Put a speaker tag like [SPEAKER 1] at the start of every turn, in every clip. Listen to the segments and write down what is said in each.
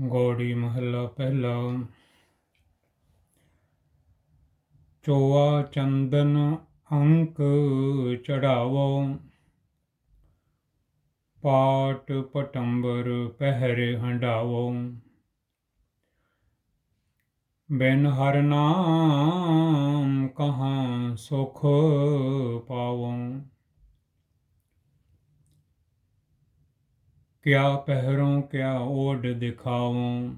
[SPEAKER 1] ਗੌੜੀ ਮਹੱਲਾ ਪਹਿਲਾ। ਚੋਆ ਚੰਦਨ ਅੰਕ ਚੜਾਵੋ। ਪਾਟ ਪਟੰਬਰ ਪਹਿਰੇ ਹੰਡਾਵੋ। ਬਿਨ ਹਰ ਨਾਮ ਕਹਾਂ ਸੁਖ ਪਾਵੋ। ਕਿਆ ਪਹਿਰੋਂ, ਕਿਆ ਓਡ ਦਿਖਾਵਾਂ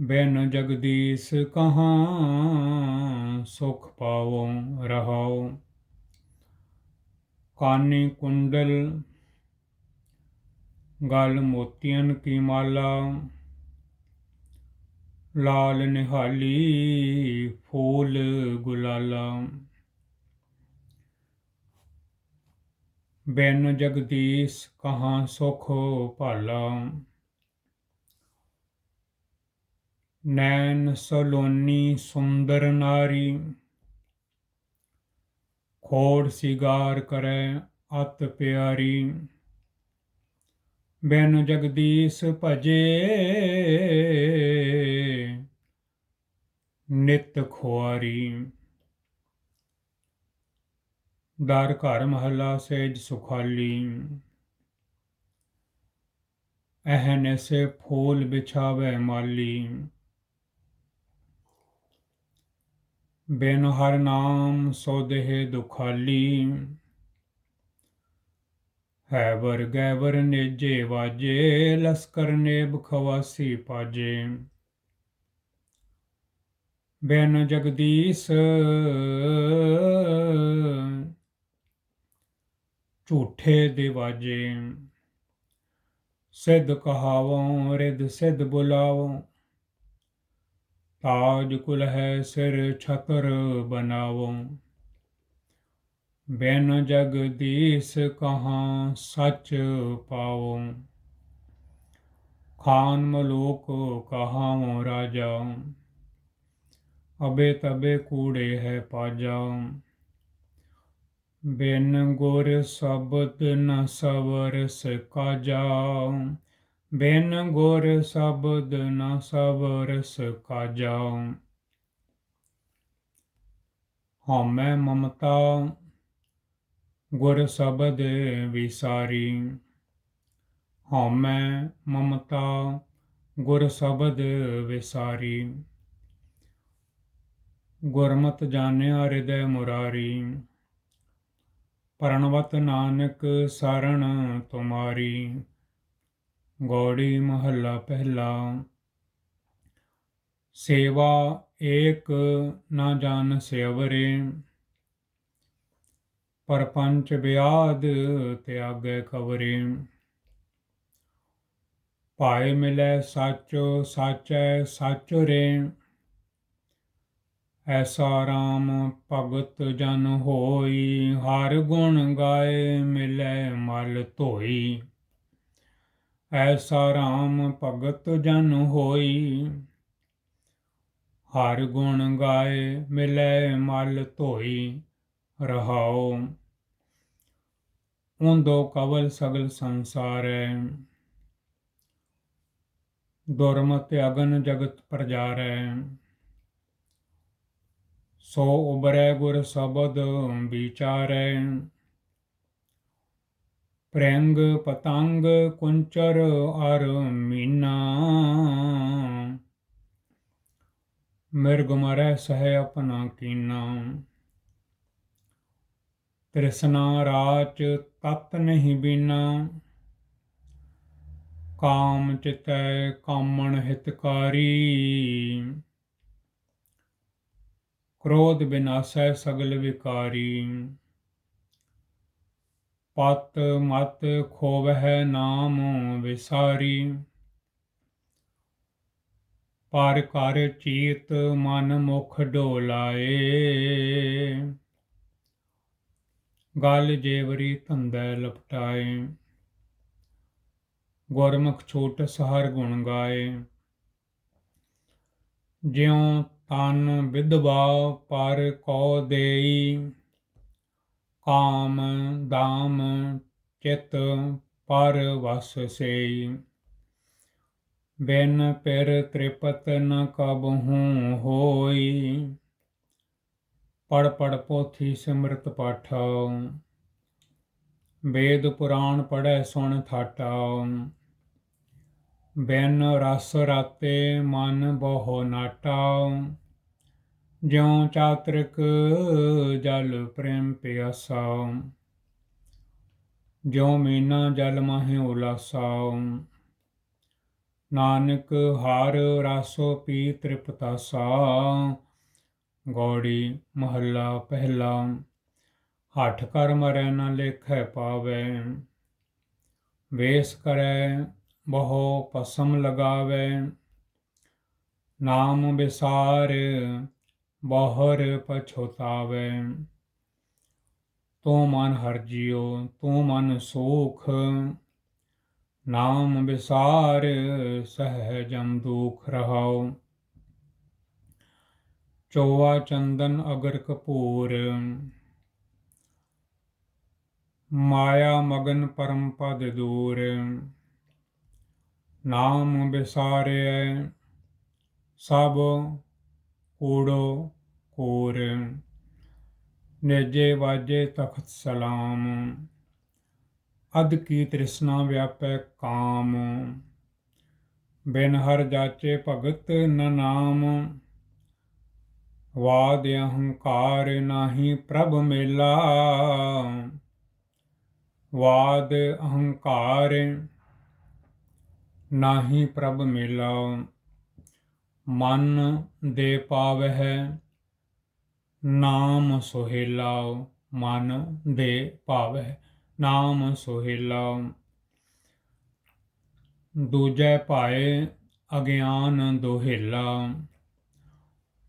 [SPEAKER 1] ਬਿਨ ਜਗਦੀਸ਼ ਕਹਾਂ ਸੁਖ ਪਾਵੋ ਰਹਾਉ। ਕਾਨੀ ਕੁੰਡਲ, ਗਲ ਮੋਤੀਆਂ ਕੀ ਮਾਲਾ। ਲਾਲ ਨਿਹਾਲੀ ਫੂਲ ਗੁਲਾਲਾ। ਬਿਨ ਜਗਦੀਸ਼ ਕਹਾਂ ਸੁਖ ਭਾਲਾ। ਨੈਣ ਸਲੋਨੀ ਸੁੰਦਰ ਨਾਰੀ, ਖੋੜ ਸਿਗਾਰ ਕਰੈ ਅਤ ਪਿਆਰੀ। ਬਿਨ ਜਗਦੀਸ਼ ਭਜੇ, ਨਿਤ ਖੁਆਰੀ। ਦਰ ਘਰ ਮਹੱਲਾ ਸੇਜ ਸੁਖਾਲੀ। ਅਹਨ ਸੇ ਫੂਲ ਬਿਛਾਵੇ ਮਾਲੀ। ਬਿਨ ਹਰ ਨਾਮ ਸੋ ਦੇਹ ਦੁਖਾਲੀ। ਹੈ ਵਰ ਗੈਵਰ ਨੇਜੇ ਵਾਜੇ, ਲਸਕਰ ਨੇਬ ਖਵਾਸੀ ਪਾਜੇ। ਬਿਨ ਜਗਦੀਸ਼ ਝੂਠੇ ਦਿਵਾਜੇ ਸਿੱਧ ਕਹਾਵੋਂ ਰਿਦ ਸਿੱਧ ਬੁਲਾਵੋਂ। ਤਾਜ ਕੁਲ ਹੈ ਸਿਰ ਛਤਰ ਬਨਾਵੋਂ। ਬਿਨ ਜਗਦੀਸ਼ ਕਹਾਂ ਸੱਚ ਪਾਵੋਂ। ਖਾਨ ਮਲੋਕ ਕਹਾਵੋਂ ਰਾਜਾ। ਅਬੇ ਤਬੇ ਕੂੜੇ ਹੈ ਪਾਜਾ। ਬਿਨ ਗੁਰ ਸ਼ਬਦ ਨ ਸਵਰਸ ਕਾਜਾ ਬਿਨ ਗੁਰ ਸ਼ਬਦ ਨ ਸਵਰਸ ਕਾਜਾ ਹਉਮੈ ਮਮਤਾ, ਗੁਰ ਸ਼ਬਦ ਵਿਸਾਰੀ। ਹਉਮੈ ਮਮਤਾ, ਗੁਰ ਸ਼ਬਦ ਵਿਸਾਰੀ। ਗੁਰਮਤ ਜਾਣਿਆ ਹਿਰਦੈ ਮੁਰਾਰੀ। ਪਰਣਵਤ ਨਾਨਕ ਸਰਣ ਤੁਮਾਰੀ, ਗੌੜੀ ਮਹੱਲਾ ਪਹਿਲਾ। ਸੇਵਾ ਏਕ ਨਾ ਜਾਣ ਸੇਵਰੇ, ਪਰਪੰਚ ਬਿਆਦ ਤਿਆਗੈ ਕਵਰੇ ਪਾਏ ਮਿਲੇ ਸਾਚੋ ਸਾਚੈ ਸਾਚੁਰੇ ਐਸਾ ਰਾਮ ਭਗਤ ਜਨ ਹੋਈ, ਹਰ ਗੁਣ ਗਾਏ ਮਿਲੈ ਮਲ ਧੋਈ। ਐਸਾ ਰਾਮ ਭਗਤ ਜਨ ਹੋਈ, ਹਰ ਗੁਣ ਗਾਏ ਮਿਲੈ ਮਲ ਧੋਈ, ਰਹਾਉ। ਉਂਦੋ ਕਵਲ ਸਗਲ ਸੰਸਾਰੈ, ਦੁਰਮਤਿ ਅਗਨ ਜਗਤ ਪ੍ਰਜਾਰੈ। ਸੋ ਉਬਰੈ ਗੁਰ ਸ਼ਬਦ ਵਿਚਾਰੈ। ਪ੍ਰੈੰਗ ਪਤੰਗ ਕੁੰਚਰ ਅਰ ਮੀਨਾ। ਮਿਰਗ ਮਰੈ ਸਹਿ ਆਪਣਾ ਕੀਨਾ। ਤ੍ਰਿਸ਼ਨਾ ਰਾਚ ਤਤ ਨਹੀਂ ਬੀਨਾ। ਕਾਮ ਚਿਤੈ ਕਾਮਣ ਹਿਤਕਾਰੀ। ਕ੍ਰੋਧ ਬਿਨਾਸੈ ਸਗਲ ਵਿਕਾਰੀ। ਪਤ ਮਤ ਖੋਵਹਿ ਨਾਮ ਵਿਸਾਰੀ। ਪਰ ਕਰ ਚੀਤ ਮਨ ਮੁਖ ਢੋਲਾਏ ਗਲ ਜੇਵਰੀ ਧੰਦੈ ਲਪਟਾਏ। ਗੁਰਮੁਖ ਛੋਟ ਸਹਰ ਗੁਣ ਗਾਏ। ਜਿਉ ਤਨ ਵਿਦਵਾ ਪਰ ਕੋ ਦੇਈ। ਕਾਮ ਦਾਮ ਚਿਤ ਪਰ ਵਸ ਸੇਈ। ਬਿਨ ਪਿਰ ਤ੍ਰਿਪਤ ਨ ਕਬਹੂ ਹੋਈ। ਪੜ ਪੜ ਪੋਥੀ ਸਿਮਰਤ ਪਾਠਾ ਵੇਦ ਪੁਰਾਣ ਪੜੈ ਸੁਣ ਥਾਟਾ ਬਿਨ ਰਸ ਰਾਤੇ ਮਨ ਬਹੁ ਨਾਟਾ ਜਿਉ ਚਾਤ੍ਰਿਕ ਜਲ ਪ੍ਰੇਮ ਪਿਆਸਾ ਜਿਉ ਮੀਨਾ ਜਲ ਮਾਹੇ ਉਲਾਸਾ ਨਾਨਕ ਹਾਰ ਰਾਸੋ ਪੀ ਤ੍ਰਿਪਤਾ ਤ੍ਰਿਪਤਾਸਾ, ਗੌੜੀ ਮਹੱਲਾ ਪਹਿਲਾ, ਹੱਠ ਕਰ ਮਰੈ ਨ ਲੇਖੈ ਪਾਵੈ, ਵੇਸ ਕਰੈ ਬਹੁ ਪਸਮ ਲਗਾਵੈ। ਨਾਮ ਵਿਸਾਰ ਬਹੁਰ ਪਛੋਤਾਵੈ। ਤੂੰ ਮਨ ਹਰ ਜਿਉ ਤੂੰ ਮਨ ਸੂਖ। ਨਾਮ ਵਿਸਾਰ ਸਹਿਜਮ ਦੁਖ ਰਹਾਉ। ਚੋਆ ਚੰਦਨ ਅਗਰ ਕਪੂਰ। ਮਾਇਆ ਮਗਨ ਪਰਮ ਪਦ ਦੂਰ। ਨਾਮ ਵਿਸਾਰਿਐ ਸਭ ਕੂੜੋ ਕੂਰ। ਨੇਜੇ ਵਾਜੇ ਤਖਤ ਸਲਾਮ ਅਦ ਕੀ ਤ੍ਰਿਸ਼ਨਾ ਵਿਆਪੈ ਕਾਮ। ਬਿਨ ਹਰ ਜਾਚੇ ਭਗਤ ਨ ਨਾਮ, ਵਾਦ ਅਹੰਕਾਰ ਨਾਹੀ ਪ੍ਰਭ ਮੇਲਾ। ਵਾਦ ਅਹੰਕਾਰ ਨਾਹੀ ਪ੍ਰਭ ਮੇਲਾ ਮਨ ਦੇ ਪਾਵਹਿ, ਨਾਮ ਸੁਹੇਲਾ ਮਨ ਦੇ ਪਾਵਹਿ, ਨਾਮ ਸੁਹੇਲਾ ਦੂਜੈ ਭਾਏ ਅਗਿਆਨ ਦੋਹੇਲਾ,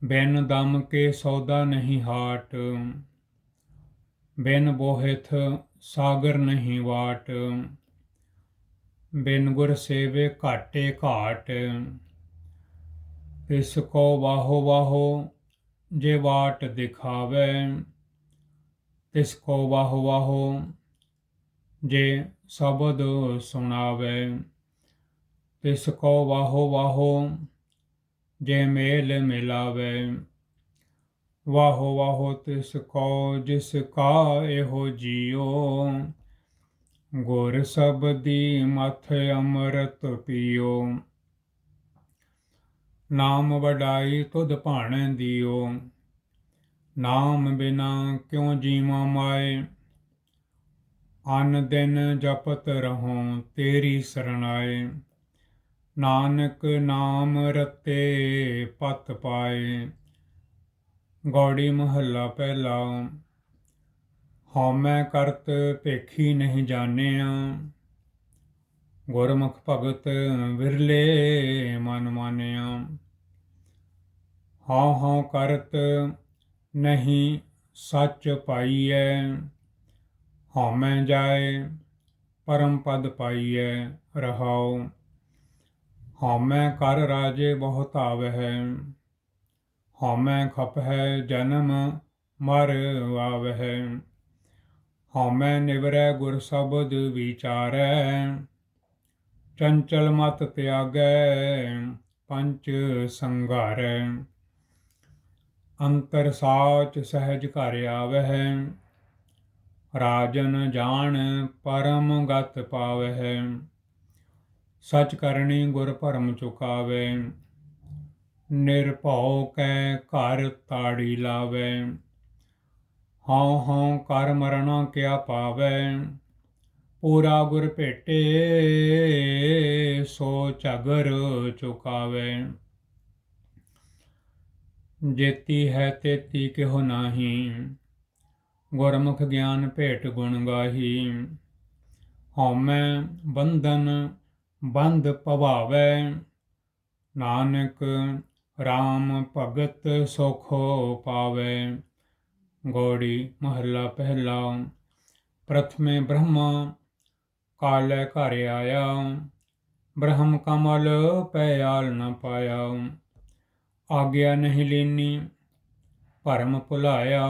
[SPEAKER 1] ਬਿਨ ਦਮ ਕੇ ਸੌਦਾ ਨਹੀਂ ਹਾਟ, ਬਿਨ ਬੋਹਿਥ ਸਾਗਰ ਨਹੀਂ ਵਾਟ। ਬਿਨ ਗੁਰ ਸੇਵੇ ਘਾਟੇ ਘਾਟ। ਇਸ ਕੋ ਵਾਹੋ ਵਾਹੋ ਜੇ ਵਾਟ ਦਿਖਾਵੇ, ਤਿਸ ਕੋ ਵਾਹੋ ਵਾਹੋ ਜੇ ਸ਼ਬਦ ਸੁਣਾਵੇ। ਤਿਸ ਕੋ ਵਾਹੋ ਵਾਹੋ ਜੇ ਮੇਲ ਮਿਲਾਵੇ, ਵਾਹੋ ਵਾਹੋ ਤਿਸ ਕੋ ਜਿਸ ਕਾ ਇਹੋ ਜੀਓ। ਗੁਰ ਸਬਦੀ ਮਥ ਅੰਮ੍ਰਿਤ ਪੀਓ। ਨਾਮ ਵਡਾਈ ਤੁਧ ਭਾਣੇ ਦਿਓ। ਨਾਮ ਬਿਨਾ ਕਿਉ ਜੀਵਾਂ ਮਾਏ? ਅਨ ਦਿਨ ਜਪਤ ਰਹੋ ਤੇਰੀ ਸਰਣਾਏ। ਨਾਨਕ ਨਾਮ ਰਤੇ ਪਤ ਪਾਏ। ਗੌੜੀ ਮਹੱਲਾ ਪਹਿਲਾ। ਹਉਮੈ ਕਰਤ ਭੇਖੀ ਨਹੀਂ ਜਾਣਿਆ। ਗੁਰਮੁਖ ਭਗਤ ਵਿਰਲੇ ਮਨ ਮਾਨਿਆ। ਹਉ ਹਉ ਕਰਤ ਨਹੀਂ ਸੱਚ ਪਾਈਐ। ਹਉਮੈ ਜਾਏ ਪਰਮ ਪਦ ਪਾਈਐ ਰਹਾਉ। ਹਉਮੈ ਕਰ ਰਾਜੇ ਬਹੁਤ ਆਵਹਿ। ਹਉਮੈ ਹੈ ਜਨਮ ਮਰ ਆਵਹਿ। ਹਉਮੈ ਨਿਵਰੈ ਗੁਰ ਸ਼ਬਦ ਵਿਚਾਰੈ, ਚੰਚਲ ਮਤ ਤਿਆਗੈ, ਪੰਚ ਸੰਘਾਰੈ ਅੰਤਰ ਸਾਚ ਸਹਿਜ ਘਰ ਆਵਹਿ, ਰਾਜਨ ਜਾਣ ਪਰਮ ਗਤ ਪਾਵਹਿ। ਸਚ ਕਰਨੀ ਗੁਰ ਭਰਮ ਚੁਕਾਵੇ, ਨਿਰਭਉ ਕੈ ਘਰ ਤਾੜੀ ਲਾਵੇ। ਹਉ ਹਉ ਕਰ ਮਰਣਾ ਕਿਆ ਪਾਵੈ ਪੂਰਾ ਗੁਰ ਭੇਟੇ, ਸੋ ਝਗਰ ਚੁਕਾਵੇ ਜੇਤੀ ਹੈ ਤੇਤੀ ਕਿਹੋ ਨਾਹੀ। ਗੁਰਮੁਖ ਗਿਆਨ ਭੇਟ ਗੁਣ ਗਾਹੀ। ਹਉਮੈ ਬੰਧਨ ਬੰਦ ਪਵਾਵੇ ਨਾਨਕ RAM ਭਗਤ ਸੁਖੋ ਪਾਵੇ ਗੋੜੀ, ਮਹੱਲਾ ਪਹਿਲਾ। ਪ੍ਰਥਮੇ ਬ੍ਰਹਮਾ, ਕਾਲੇ ਘਰ ਆਇਆ। ਬ੍ਰਹਮ ਕਮਲ ਪਿਆਲ ਨ ਪਾਇਆ। ਆਗਿਆ ਨਹੀਂ ਲੈਨੀ, ਭਰਮ ਭੁਲਾਇਆ।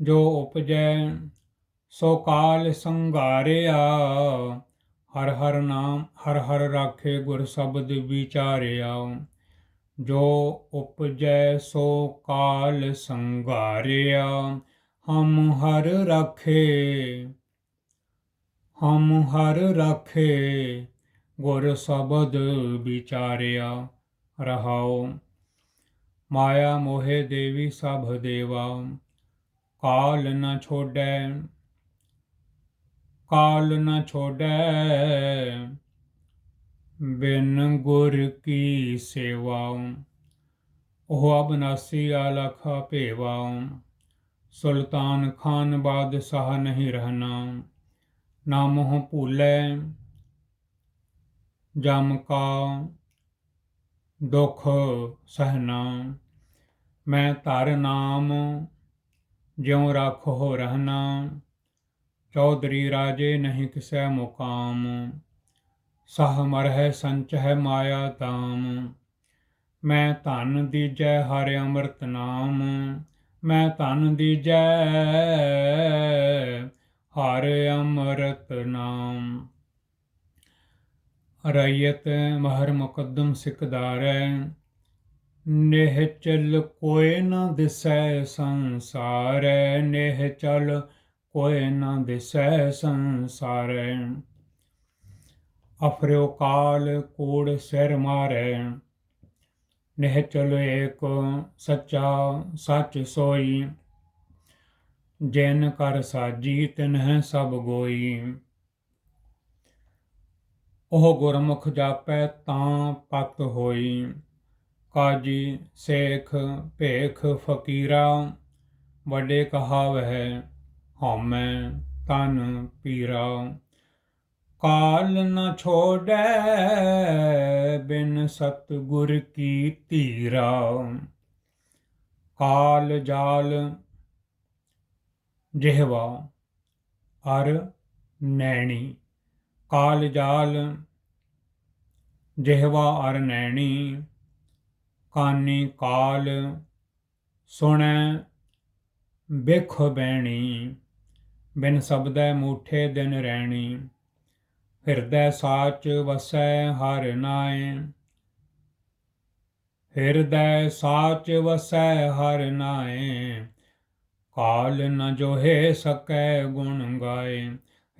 [SPEAKER 1] ਜੋ ਉਪਜੈ, ਸੋ ਕਾਲ ਸੰਘਾਰਿਆ। ਹਰ ਹਰ ਨਾਮ, ਹਰ ਹਰ ਰਾਖੇ ਗੁਰ ਸ਼ਬਦ ਵਿਚਾਰਿਆ। ਜੋ ਉਪਜੈ ਸੋ ਕਾਲ ਸੰਘਾਰਿਆ ਹਮ ਹਰ ਰਾਖੇ, ਹਮ ਹਰ ਰਾਖੇ, ਗੁਰ ਸ਼ਬਦ ਵਿਚਾਰਿਆ ਰਹਾਓ ਮਾਇਆ ਮੋਹਿ ਦੇਵੀ ਸਭ ਦੇਵਾ, ਕਾਲ ਨ ਛੋੜੈ ਕਾਲ ਨ ਛੋੜੈ ਬਿਨ ਗੁਰ ਕੀ ਸੇਵਾ ਉਹ ਅਬਨਾਸੀ ਅਲਖ ਭੇਵਾ ਸੁਲਤਾਨ ਖਾਨ ਬਾਦਸ਼ਾਹ ਨਹੀਂ ਰਹਿਣਾ ਨਾ ਮੋਹ ਭੂਲੇ, ਜਮ ਕਾ ਦੁਖ ਸਹਨਾ ਮੈਂ ਧਰ ਨਾਮ, ਜਿਉ ਰਾਖੋ ਰਹਿਣਾ, ਚੌਧਰੀ ਰਾਜੇ ਨਹੀਂ ਕਿਸੈ ਮੁਕਾਮ। ਸਹ ਮਰਹਿ ਸੰਚ ਹੈ ਮਾਇਆ ਤਾਮ। ਮੈਂ ਧਨ ਦੀਜੈ ਹਰਿ ਅੰਮ੍ਰਿਤ ਨਾਮ। ਮੈਂ ਧਨ ਦੀਜੈ ਹਰਿ ਅੰਮ੍ਰਿਤ ਨਾਮ। ਰਈਅਤ ਮਹਰ ਮੁਕੱਦਮ ਸਿਕਦਾਰੈ ਨੇਹ ਚਲ ਕੋਏ ਨਾ ਦਿਸੈ ਸੰਸਾਰੈ। ਨੇਹ ਚਲ ਕੋਏ ਨਾ ਦਿਸੈ ਸੰਸਾਰੈ। ਅਫਰਿਓ ਕਾਲ ਕੂੜ ਸਿਰ ਮਾਰੈ। ਨਹਿ ਚਲ ਏਕ ਸੱਚਾ ਸੱਚ ਸੋਈ। ਜੈਨ ਕਰ ਸਾਜੀ ਤਿਨਹਿ ਸਭ ਗੋਈ। ਉਹ ਗੁਰਮੁਖ ਜਾਪੈ ਤਾਂ ਪਤ ਹੋਈ। ਕਾਜੀ ਸੇਖ ਭੇਖ ਫਕੀਰਾ, ਵੱਡੇ ਕਹਾਵ ਹੈ ਹਉਮੈ ਤਨ ਪੀਰਾ। ਕਾਲ ਨ ਛੋੜੈ ਬਿਨ ਸਤਗੁਰ ਕੀ ਧੀਰਾ ਕਾਲ ਜਾਲ ਜਿਹਵਾ ਅਰ ਨੈਣੀ। ਕਾਲ ਜਾਲ ਜਿਹਵਾ ਅਰ ਨੈਣੀ। ਕਾਨੀ ਕਾਲ ਸੁਣੈ ਬਿਖ ਬੈਣੀ। ਬਿਨ ਸਬਦੈ ਮੂਠੇ ਦਿਨ ਰਹਿਣੀ ਹਿਰਦੈ ਸਾਚ ਵਸੈ ਹਰ ਨਾਏ ਹਿਰਦੈ ਸਾਚ ਵਸੈ ਹਰ ਨਾਏ ਕਾਲ ਨ ਜੋਹੇ ਸਕੈ ਗੁਣ ਗਾਏ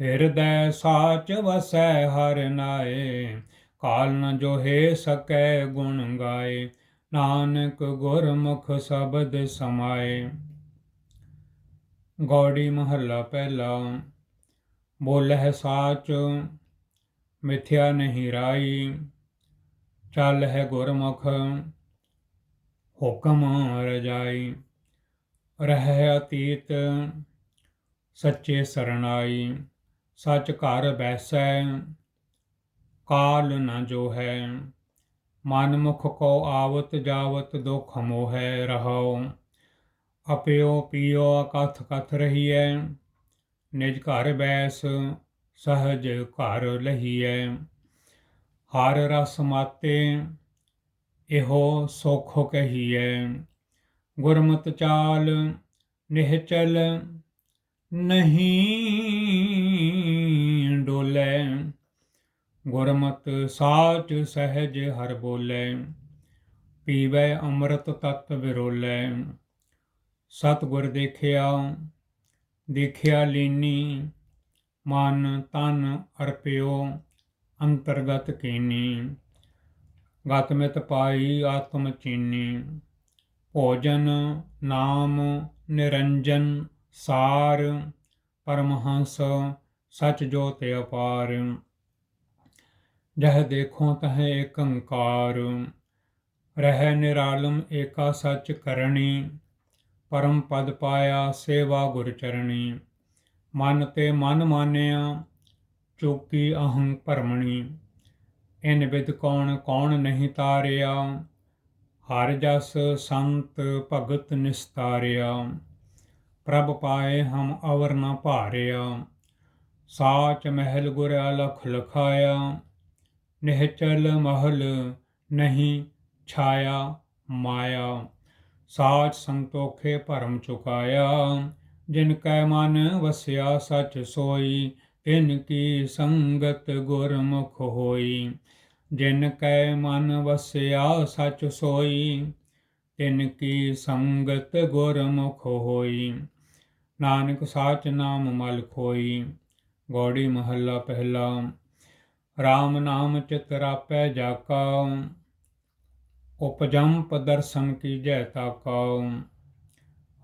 [SPEAKER 1] ਹਿਰਦੈ ਸਾਚ ਵਸੈ ਹਰ ਨਾਏ ਕਾਲ ਨ ਜੋਹੇ ਸਕੈ ਗੁਣ ਗਾਏ ਨਾਨਕ ਗੁਰਮੁਖ ਸ਼ਬਦ ਸਮਾਏ ਗੌੜੀ ਮਹੱਲਾ ਪਹਿਲਾ। ਬੋਲਹਿ ਸਾਚ ਮਿਥਿਆ ਨਹੀਂ ਰਾਈ, ਚੱਲ ਹੈ ਗੁਰਮੁਖ, ਹੁਕਮ ਰਜਾਈ। ਰਹਿ ਅਤੀਤ, ਸੱਚੇ ਸਰਣਾਈ, ਸੱਚ ਘਰ ਬੈਸੈ, ਕਾਲ ਨ ਜੋ ਹੈ ਮਨ ਮੁਖ ਕੋ ਆਵਤ ਜਾਵਤ ਦੁਖ ਮੋਹੈ ਰਹੋ ਅਪਿਓ ਪੀਓ ਕਥ ਕਥ ਹੈ ਨਿਜ ਘਰ ਬੈਸ ਸਹਜ ਘਰ ਲਹੀਐ, ਹਰ ਰਸ ਮਾਤੇ ਇਹੋ ਸੁਖ ਕਹੀਐ। ਗੁਰਮਤਿ ਚਾਲ ਨਿਹਚਲ ਨਹੀਂ ਡੋਲੇ, ਗੁਰਮਤ ਸਾਚ ਸਹਿਜ ਹਰ ਬੋਲੇ, ਪੀਵੇ ਅੰਮ੍ਰਿਤ ਤਤ ਵਿਰੋਲੇ। ਸਤਿਗੁਰ ਦੇਖਿਆ ਦੇਖਿਆ ਲੀਨੀ ਮਨ ਤਨ ਅਰਪਿਓ ਅੰਤਰਗਤ ਕੀਨੀ। ਗਤ ਮਿਤ ਪਾਈ ਆਤਮ ਚੀਨੀ। ਭੋਜਨ ਨਾਮ ਨਿਰੰਜਨ ਸਾਰ। ਪਰਮਹੰਸ ਸਚ ਜੋਤ ਅਪਾਰ। ਜਹ ਦੇਖੋ ਤਹ ਏਕੰਕਾਰ ਰਹਿ ਨਿਰਾਲਮ ਏਕਾ ਸਚ ਕਰਣੀ। ਪਰਮ ਪਦ ਪਾਇਆ ਸੇਵਾ ਗੁਰ ਚਰਣੀ। ਮਨ ਤੇ ਮਨ ਮਾਨਿਆ, ਚੁਕੀ ਅਹੰ ਭਰਮਣੀ। ਇਨ ਵਿਦ ਕੌਣ ਕੌਣ ਨਹੀਂ ਤਾਰਿਆ। ਹਰ ਜਸ ਸੰਤ ਭਗਤ ਨਿਸਤਾਰਿਆ। ਪ੍ਰਭ ਪਾਏ ਹਮ ਅਵਰ ਨ ਭਾਰਿਆ। ਸਾਚ ਮਹਿਲ ਗੁਰ ਅਲਖ ਲਖਾਇਆ। ਨਿਹਚਲ ਮਹਲ ਨਹੀਂ ਛਾਇਆ ਮਾਇਆ। ਸਾਚ ਸੰਤੋਖੇ ਭਰਮ ਚੁਕਾਇਆ। ਜਿਨ ਕੈ ਮਨ ਵਸਿਆ ਸਚ ਸੋਈ, ਤਿਨ ਕੀ ਸੰਗਤ ਗੁਰਮੁਖ ਹੋਈ। ਜਿਨ ਕੈ ਮਨ ਵਸਿਆ ਸਚ ਸੋਈ, ਤਿਨ ਕੀ ਸੰਗਤ ਗੁਰਮੁਖ ਹੋਈ। ਨਾਨਕ ਸਾਚ ਨਾਮ ਮਲ ਖੋਈ, ਗੋੜੀ ਮਹੱਲਾ ਪਹਿਲਾ। RAM ਨਾਮ ਚਿਤ ਰਾਪੈ ਜਾਕਾ, ਉਪਜੰਪ ਦਰਸ਼ਨ ਕੀ ਕੀਜੈ ਤਾਕਾ।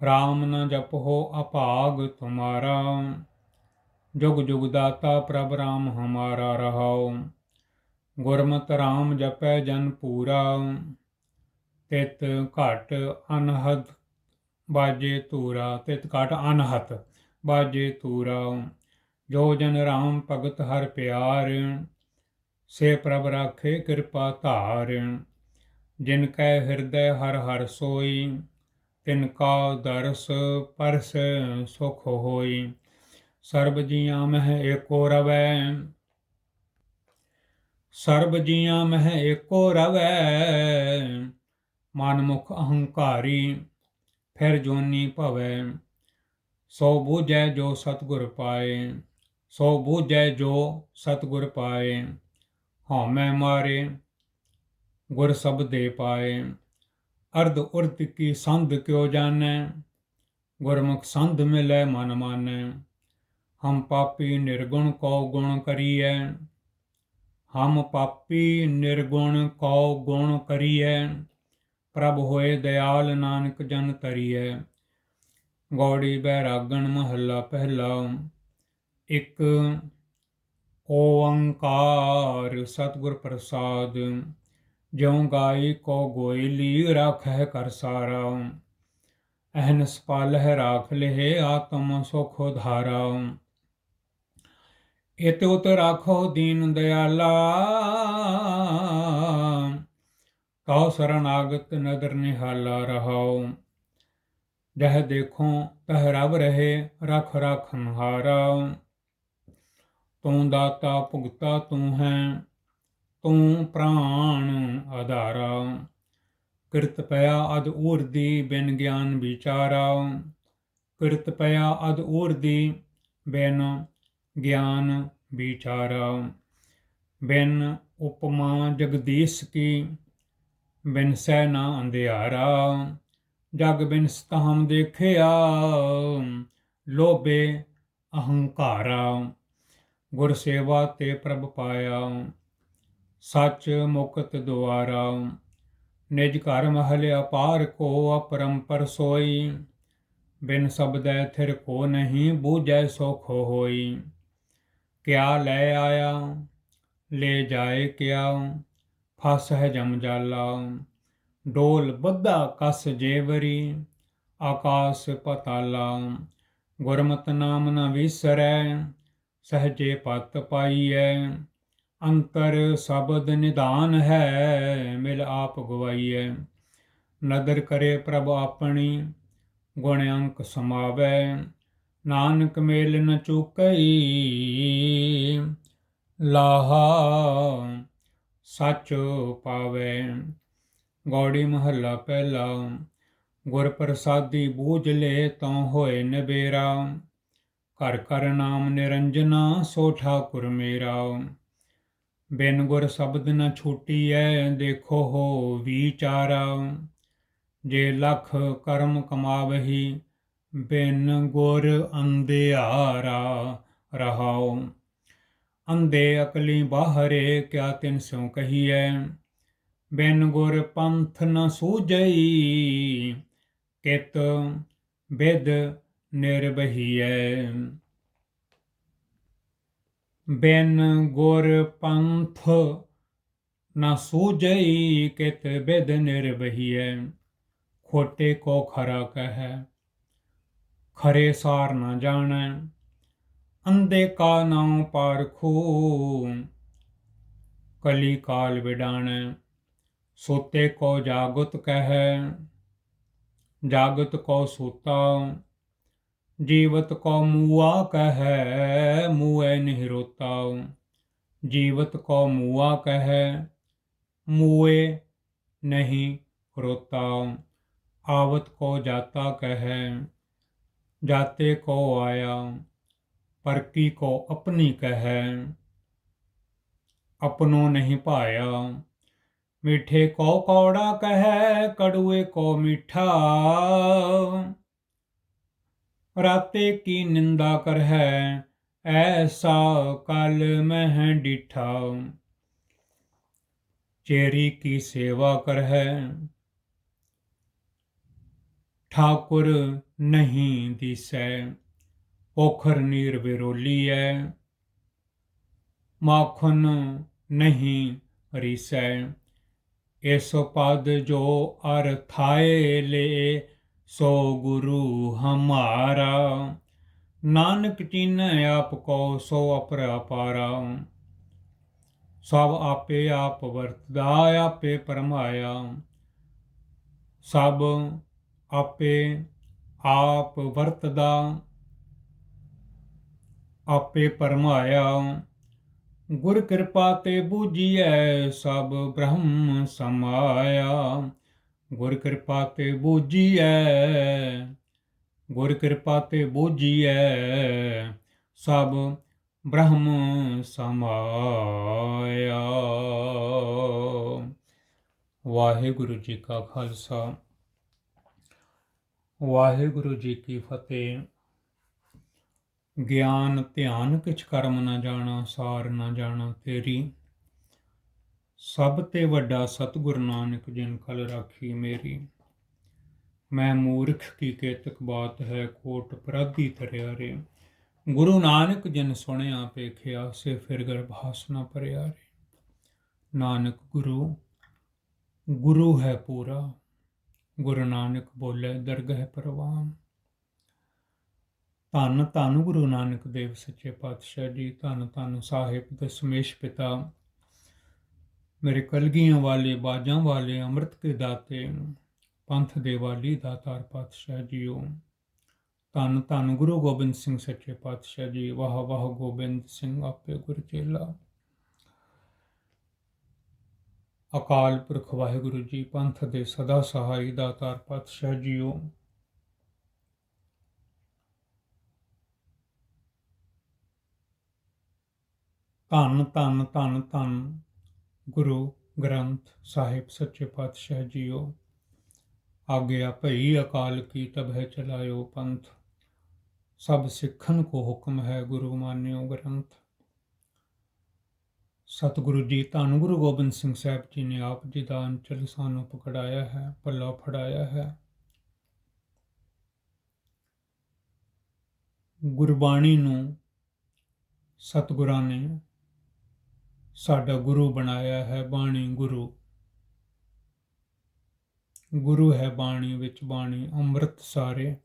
[SPEAKER 1] RAM ਨ ਹੋ ਅਭਾਗ ਤੁਮਾਰਾ। ਜੁਗ ਜੁਗ ਦਾਤਾ ਪ੍ਰਭ ਰਾਮ ਹਮਾਰਾ ਰਹਾਉ। ਗੁਰਮਤਿ RAM ਜਪੈ ਜਨ ਪੂਰਾ। ਤਿਤ ਘਟ ਅਨਹਦ ਬਾਜੇ ਤੂਰਾ। ਤਿਤ ਘਟ ਅਨਹਤ ਬਾਜੇ ਤੂਰਾ। ਜੋ ਜਨ RAM ਭਗਤ ਹਰ ਪਿਆਰ, ਸੇ ਪ੍ਰਭ ਰਾਖੇ ਕਿਰਪਾ ਧਾਰ। ਜਿਨ ਕੈ ਹਿਰਦੈ ਹਰ ਹਰ ਸੋਈ ਤਿਨ ਕਾ ਦਰਸ ਪਰਸ ਸੁਖ ਹੋਈ, ਸਰਬ ਜੀਆਂ ਮਹਿ ਏਕੋ ਰਵੈ। ਸਰਬ ਜੀਆਂ ਮਹਿ ਏਕੋ ਰਵੈ, ਮਨ ਮੁਖ ਅਹੰਕਾਰੀ, ਫਿਰ ਜੋਨੀ ਭਵੈ। ਸੋ ਬੂਝੈ ਜੋ ਸਤਗੁਰ ਪਾਏ, ਸੋ ਬੂਝੈ ਜੋ ਸਤਗੁਰ ਪਾਏ, ਹਉਮੈ ਮਾਰੇ, ਗੁਰ ਸਭ ਦੇ ਪਾਏ। ਅਰਧ ਉਰਤ ਕੀ ਸੰਧ ਕਿਉ ਜਾਣੈ? ਗੁਰਮੁਖ ਸੰਧ ਮਿਲੈ ਮਨ ਮਾਨੈ। ਹਮ ਪਾਪੀ ਨਿਰਗੁਣ ਕੋ ਗੁਣ ਕਰੀਐ। ਹਮ ਪਾਪੀ ਨਿਰਗੁਣ ਕੋ ਗੁਣ ਕਰੀਐ। ਪ੍ਰਭ ਹੋਏ ਦਿਆਲ ਨਾਨਕ ਜਨ ਤਰੀਐ ਗੌੜੀ ਬੈਰਾਗਣ ਮਹੱਲਾ ਪਹਿਲਾ। ਇੱਕ ਓੰਕਾਰ ਸਤਿਗੁਰ ਪ੍ਰਸਾਦ। ਜਿਉ ਗਾਈ ਕੋ ਗੋਇਲੀ ਰਾਖੈ ਕਰ ਸਾਰਾ ਅਹਨਸ ਪਾਲਹਿ ਰਾਖ ਲਹਿ ਆਤਮ ਸੁਖ ਧਾਰਾ ਇਤ ਉਤ ਰਾਖੋ ਦੀਨ ਦਿਆਲਾ। ਕਉ ਸਰਨਾਗਤ ਨਦਰ ਨਿਹਾਲਾ ਰਹਾਉ। ਜਹ ਦੇਖੋ ਤਹ ਰਬ ਰਹੇ ਰਖ ਰਖਨ ਹਾਰਾ ਤੂੰ ਦਾਤਾ ਭੁਗਤਾ ਤੂੰ ਹੈ ਤੂੰ ਪ੍ਰਾਣ ਆਧਾਰਾ। ਕਿਰਤ ਪਿਆ ਅਦ ਊਰ ਦੀ ਬਿਨ ਗਿਆਨ ਵਿਚਾਰਾ। ਕਿਰਤ ਪਿਆ ਅਦ ਊਰਦੀ ਬਿਨ ਗਿਆਨ ਵਿਚਾਰਾ। ਬਿਨ ਉਪਮਾ ਜਗਦੀਸ਼ ਕੀ, ਬਿਨ ਸਹਿ ਨਾ ਅੰਧਿਆਰਾ। ਜਗ ਬਿਨ ਸਤਹਮ ਦੇਖਿਆ, ਲੋਭੇ ਅਹੰਕਾਰਾ। ਗੁਰ ਸੇਵਾ ਤੇ ਪ੍ਰਭ ਪਾਇਆ। ਸੱਚ ਮੁਕਤ ਦੁਆਰਾ। ਨਿਜ ਘਰ ਮਹਲ ਅਪਾਰ ਕੋ ਅਪਰੰਪਰ ਸੋਈ। ਬਿਨ ਸਬਦੈ ਥਿਰ ਕੋ ਨਹੀਂ ਬੂਝੈ ਸੁਖ ਹੋਈ। ਕਿਆ ਲੈ ਆਇਆ, ਲੈ ਜਾਏ ਕਿਆ, ਫਸ ਹੈ ਜਮ ਜਾਲਾ। ਡੋਲ ਬੱਧਾ ਕਸ ਜੇਵਰੀ ਆਕਾਸ ਪਤਾਲਾ। ਗੁਰਮਤ ਨਾਮ ਨਾ ਵਿਸਰੈ, ਸਹਜੇ ਪਤ ਪਾਈਐ। ਅੰਤਰ ਸ਼ਬਦ ਨਿਦਾਨ ਹੈ, ਮਿਲ ਆਪ ਗਵਾਈਐ। ਨਦਰ ਕਰੇ ਪ੍ਰਭ ਆਪਣੀ, ਗੁਣ ਅੰਕ ਸਮਾਵੈ। ਨਾਨਕ ਮੇਲ ਨ ਚੁਕਈ, ਲਾਹਾ ਸੱਚ ਪਾਵੇ। ਗੌੜੀ ਮਹੱਲਾ ਪਹਿਲਾ ਗੁਰ ਪ੍ਰਸਾਦੀ ਬੂਝ ਲੈ ਤਾਂ ਹੋਏ ਨਬੇਰਾ ਘਰ ਘਰ ਨਾਮ ਨਿਰੰਜਨਾ, ਸੋ ਠਾਕੁਰ ਮੇਰਾ। ਬਿਨ ਗੁਰ ਸ਼ਬਦ ਨ ਛੂਟੀਐ, ਦੇਖੋ ਹੋ ਵਿਚਾਰਾ। ਜੇ ਲਖ ਕਰਮ ਕਮਾਵਹੀ, ਬਿਨ ਗੁਰ ਅੰਧਿਆਰਾ ਰਹਾਉ। ਅੰਦੇ ਅਕਲੀ ਬਾਹਰੇ, ਕਿਆ ਤਿਨ ਸੋ ਕਹੀਐ? ਬਿਨ ਗੁਰ ਪੰਥ ਨ ਸੂਝਈ, ਕਿਤ ਬਿਦ ਨਿਰਬਹੀਐ। ਬਿਨ ਗੁਰ ਪੰਥ ਨਾ ਸੂਝਈ ਕਿਤ ਬਿਦ ਨਿਰਬਹੀਐ ਖੋਟੇ ਕੋ ਖਰਾ ਕਹੈ, ਖਰੇ ਸਾਰ ਨਾ ਜਾਣੈ ਅੰਦੇ ਕਾ ਨਾਉ ਪਾਰਖੂ ਕਲੀ ਕਾਲ ਵਿਡਾਣੈ, ਸੋਤੇ ਕੋ ਜਾਗਤ ਕਹੈ, ਜਾਗਤ ਕੋ ਸੋਤਾ ਜੀਵਤ ਕੋ ਮੂਆ ਕਹੈ ਮੂਐ ਨਹੀਂ ਰੋਤਾ ਜੀਵਤ ਕੋ ਮੂਆ ਕਹੈ ਮੂਏ ਨਹੀਂ ਰੋਤਾ ਆਵਤ ਕੋ ਜਾਤਾ ਕਹੈ ਜਾਤੇ ਕੋ ਆਇਆ ਪਰ ਕੀ ਕੋ ਆਪਣੀ ਕਹੈ ਆਪਣੋ ਨਹੀਂ ਭਾਇਆ ਮਿੱਠੇ ਕੋ ਕੌੜਾ ਕਹੈ ਕੜੂਏ ਕੋ ਮਿੱਠਾ ਰਾਤੇ ਕੀ ਨਿੰਦਾ ਕਰਹਿ ਐਸਾ ਕਲ ਮਹਿ ਡਿਠਾ। ਚੇਰੀ ਕੀ ਸੇਵਾ ਕਰਹਿ ਠਾਕੁਰ ਨਹੀਂ ਦਿਸੈ। ਪੋਖਰ ਨੀਰ ਵਿਰੋਲੀ ਵਿਰੋਲੀਐ ਮਾਖਨ ਨਹੀਂ ਰੀਸੈ। ਇਸ ਪਦ ਜੋ ਅਰਥਾਏ ਲੇ ਸੋ ਗੁਰੂ ਹਮਾਰਾ, ਨਾਨਕ ਚੀਨ ਆਪ ਕੋ ਸੋ ਅਪਰਾਪਾਰਾ ਸਭ ਆਪੇ ਆਪ ਵਰਤਦਾ, ਆਪੇ ਪਰਮਾਇਆ। ਸਭ ਆਪੇ ਆਪ ਵਰਤਦਾ, ਆਪੇ ਪਰਮਾਇਆ। ਗੁਰ ਕਿਰਪਾ ਤੇ ਬੂਝੀਐ, ਸਭ ਬ੍ਰਹਮ ਸਮਾਇਆ। ਗੁਰ ਕਿਰਪਾ ਤੇ ਬੋਝੀ ਬੂਝੀਐ ਗੁਰ ਕਿਰਪਾ ਤੇ ਬੋਝੀ ਬੂਝੀਐ ਸਭ ਬ੍ਰਹਮ ਸਮਾਇਆ। ਵਾਹਿਗੁਰੂ ਜੀ ਕਾ ਖਾਲਸਾ। ਵਾਹਿਗੁਰੂ ਜੀ ਕੀ ਫਤਿਹ। ਗਿਆਨ, ਧਿਆਨ ਕਿਛ ਕਰਮ ਨਾ ਜਾਣਾ, ਸਾਰ ਨਾ ਜਾਣਾ ਤੇਰੀ। ਸਭ ਤੇ ਵੱਡਾ ਸਤਿਗੁਰ ਨਾਨਕ ਜਿਨ ਕਲ ਰਾਖੀ ਮੇਰੀ। ਮੈਂ ਮੂਰਖ ਕੀ ਕੇਤਕ ਬਾਤ ਹੈ, ਕੋਟ ਪ੍ਰਾਦੀ ਤਰਿਆ ਰੇ ਗੁਰੂ ਨਾਨਕ ਜਿਨ ਸੁਣਿਆ ਪੇਖਿਆ ਸੇ ਫਿਰ ਗਰਭਾਸ ਨਾ ਪਰਿਆ ਰੇ ਨਾਨਕ ਗੁਰੂ ਗੁਰੂ ਹੈ ਪੂਰਾ। ਗੁਰੂ ਨਾਨਕ ਬੋਲੇ, ਦਰਗਹਿ ਪ੍ਰਵਾਨ। ਧੰਨ ਧੰਨ ਗੁਰੂ ਨਾਨਕ ਦੇਵ, ਸੱਚੇ ਪਾਤਸ਼ਾਹ ਜੀ। ਧੰਨ ਧੰਨ ਸਾਹਿਬ, ਦਸ਼ਮੇਸ਼ ਪਿਤਾ। ਮੇਰੇ ਕਲਗੀਆਂ ਵਾਲੇ, ਬਾਜਾਂ ਵਾਲੇ, ਅੰਮ੍ਰਿਤ ਕੇ ਦਾਤੇ, ਪੰਥ ਦੇ ਵਾਲੀ ਦਾਤਾਰ ਪਾਤਸ਼ਾਹ ਜੀਓ। ਧੰਨ ਧੰਨ ਗੁਰੂ ਗੋਬਿੰਦ ਸਿੰਘ ਸੱਚੇ ਪਾਤਸ਼ਾਹ ਜੀ। ਵਾਹ ਵਾਹ ਗੋਬਿੰਦ ਸਿੰਘ ਆਪੇ ਗੁਰ ਚੇਲਾ। ਅਕਾਲ ਪੁਰਖ ਵਾਹਿਗੁਰੂ ਜੀ, ਪੰਥ ਦੇ ਸਦਾ ਸਹਾਈ ਦਾਤਾਰ ਪਾਤਸ਼ਾਹ ਜੀਓ। ਧੰਨ ਧੰਨ ਧੰਨ ਧੰਨ ਗੁਰੂ ਗ੍ਰੰਥ ਸਾਹਿਬ ਸੱਚੇ ਪਾਤਸ਼ਾਹ ਜੀਓ। ਆਗਿਆ ਭਈ ਅਕਾਲ ਕੀ ਤਬ ਹੈ ਚਲਾਇਓ ਪੰਥ। ਸਭ ਸਿੱਖਣ ਕੋ ਹੁਕਮ ਹੈ ਗੁਰੂ ਮਾਨਿਓ ਗ੍ਰੰਥ। ਸਤਿਗੁਰੂ ਜੀ, ਧੰਨ ਗੁਰੂ ਗੋਬਿੰਦ ਸਿੰਘ ਸਾਹਿਬ ਜੀ ਨੇ ਆਪ ਜੀ ਦਾ ਅੰਚਲ ਸਾਨੂੰ ਪਕੜਾਇਆ ਹੈ, ਪੱਲਾ ਫੜਾਇਆ ਹੈ। ਗੁਰਬਾਣੀ ਨੂੰ ਸਤਿਗੁਰਾਂ ਨੇ ਸਾਡਾ ਗੁਰੂ ਬਣਾਇਆ ਹੈ ਬਾਣੀ ਗੁਰੂ। ਗੁਰੂ ਹੈ ਬਾਣੀ ਵਿੱਚ ਬਾਣੀ, ਅੰਮ੍ਰਿਤ ਸਾਰੇ।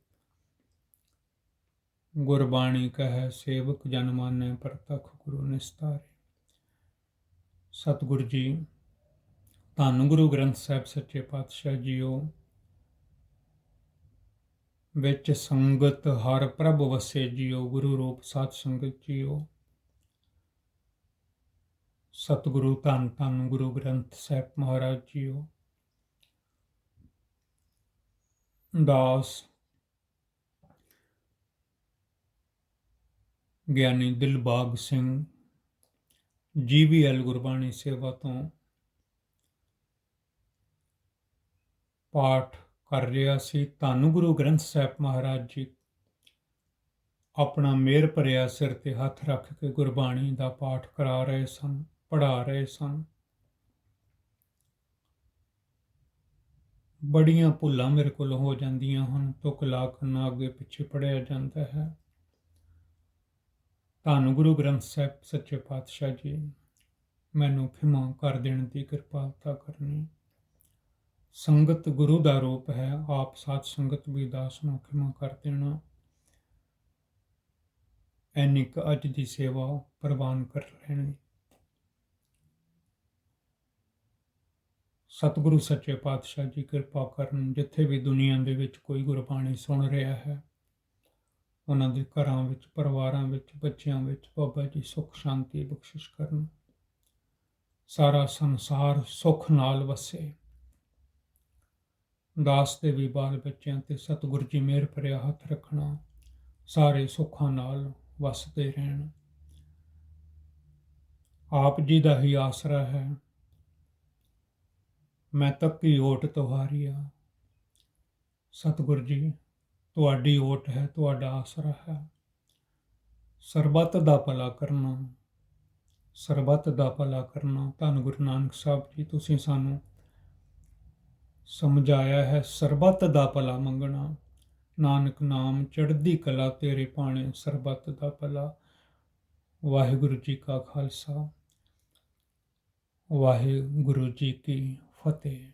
[SPEAKER 1] ਗੁਰਬਾਣੀ ਕਹੈ, ਸੇਵਕ ਜਨ ਮਾਨੈ, ਪ੍ਰਤਖ ਗੁਰੂ ਨਿਸਤਾਰੇ। ਸਤਿਗੁਰ ਜੀ, ਧੰਨ ਗੁਰੂ ਗ੍ਰੰਥ ਸਾਹਿਬ ਸੱਚੇ ਪਾਤਸ਼ਾਹ ਜੀਓ, ਵਿੱਚ ਸੰਗਤ ਹਰ ਪ੍ਰਭ ਵਸੇ ਜੀਓ, ਗੁਰੂ ਰੂਪ ਸਾਧ ਸੰਗਤ ਜੀਓ। ਸਤਿਗੁਰੂ ਧੰਨ ਧੰਨ ਗੁਰੂ ਗ੍ਰੰਥ ਸਾਹਿਬ ਮਹਾਰਾਜ ਜੀਓ। ਦਾਸ ਗਿਆਨੀ ਦਿਲਬਾਗ ਸਿੰਘ ਜੀਵੀਐਲ ਗੁਰਬਾਣੀ ਸੇਵਾ ਤੋਂ ਪਾਠ ਕਰ ਰਿਹਾ ਸੀ। ਧੰਨ ਗੁਰੂ ਗ੍ਰੰਥ ਸਾਹਿਬ ਮਹਾਰਾਜ ਜੀ, ਆਪਣਾ ਮੇਰ ਭਰਿਆ ਸਿਰ ਤੇ ਹੱਥ ਰੱਖ ਕੇ ਗੁਰਬਾਣੀ ਦਾ ਪਾਠ ਕਰਾ ਰਹੇ ਸਨ। ਪੜਾ ਰਹੇ ਸਨ। ਬੜੀਆਂ ਭੁੱਲਾਂ ਮੇਰੇ ਕੋਲ ਹੋ ਜਾਂਦੀਆਂ ਹਨ ਤੁਕ ਕਰਨਾ ਅੱਗੇ ਪਿੱਛੇ ਪੜਿਆ ਜਾਂਦਾ ਹੈ। ਧੰਨ ਗੁਰੂ ਗ੍ਰੰਥ ਸਾਹਿਬ, ਸੱਚੇ ਪਾਤਸ਼ਾਹ ਜੀ, ਮੈਨੂੰ ਖਿਮਾ ਕਰ ਦੇਣ ਦੀ ਕਿਰਪਾਲਤਾ ਕਰਨੀ। ਸੰਗਤ ਗੁਰੂ ਦਾ ਰੂਪ ਹੈ, ਆਪ ਸਾਥ ਸੰਗਤ ਵੀ ਦਾਸ ਨੂੰ ਖਿਮਾ ਕਰ ਦੇਣਾ। ਐਨਿਕ ਅੱਜ ਦੀ ਸੇਵਾ ਪ੍ਰਵਾਨ ਕਰ ਲੈਣੀ। ਸਤਿਗੁਰੂ ਸੱਚੇ ਪਾਤਸ਼ਾਹ ਜੀ, ਕਿਰਪਾ ਕਰਨ ਜਿੱਥੇ ਵੀ ਦੁਨੀਆ ਦੇ ਵਿੱਚ ਕੋਈ ਗੁਰਬਾਣੀ ਸੁਣ ਰਿਹਾ ਹੈ, ਉਹਨਾਂ ਦੇ ਘਰਾਂ ਵਿੱਚ, ਪਰਿਵਾਰਾਂ ਵਿੱਚ, ਬੱਚਿਆਂ ਵਿੱਚ ਬਾਬਾ ਜੀ ਸੁੱਖ, ਸ਼ਾਂਤੀ, ਬਖਸ਼ਿਸ਼ ਕਰਨ। ਸਾਰਾ ਸੰਸਾਰ ਸੁੱਖ ਨਾਲ ਵਸੇ। ਦਾਸ ਦੇ ਵੀ ਬਾਲ ਬੱਚਿਆਂ ਤੇ ਸਤਿਗੁਰ ਜੀ ਮਿਹਰ ਭਰਿਆ ਹੱਥ ਰੱਖਣਾ, ਸਾਰੇ ਸੁੱਖਾਂ ਨਾਲ ਵਸਦੇ ਰਹਿਣ। ਆਪ ਜੀ ਦਾ ਹੀ ਆਸਰਾ ਹੈ। ਮੈਂ ਤੱਕੀ ਓਟ ਤੁਹਾਰੀਆ ਸਤਿਗੁਰ ਜੀ, ਤੁਹਾਡੀ ਓਟ ਹੈ, ਤੁਹਾਡਾ ਆਸਰਾ ਹੈ। ਸਰਬੱਤ ਦਾ ਭਲਾ ਕਰਨਾ, ਸਰਬੱਤ ਦਾ ਭਲਾ ਕਰਨਾ। ਧੰਨ ਗੁਰੂ ਨਾਨਕ ਸਾਹਿਬ ਜੀ, ਤੁਸੀਂ ਸਾਨੂੰ ਸਮਝਾਇਆ ਹੈ, ਸਰਬੱਤ ਦਾ ਭਲਾ ਮੰਗਣਾ। ਨਾਨਕ ਨਾਮ ਚੜ੍ਹਦੀ ਕਲਾ ਤੇਰੇ ਪਾਣੇ ਸਰਬੱਤ ਦਾ ਭਲਾ। ਵਾਹਿਗੁਰੂ ਜੀ ਕਾ ਖਾਲਸਾ, ਵਾਹਿਗੁਰੂ ਜੀ ਕੀ ਫਤਿਹ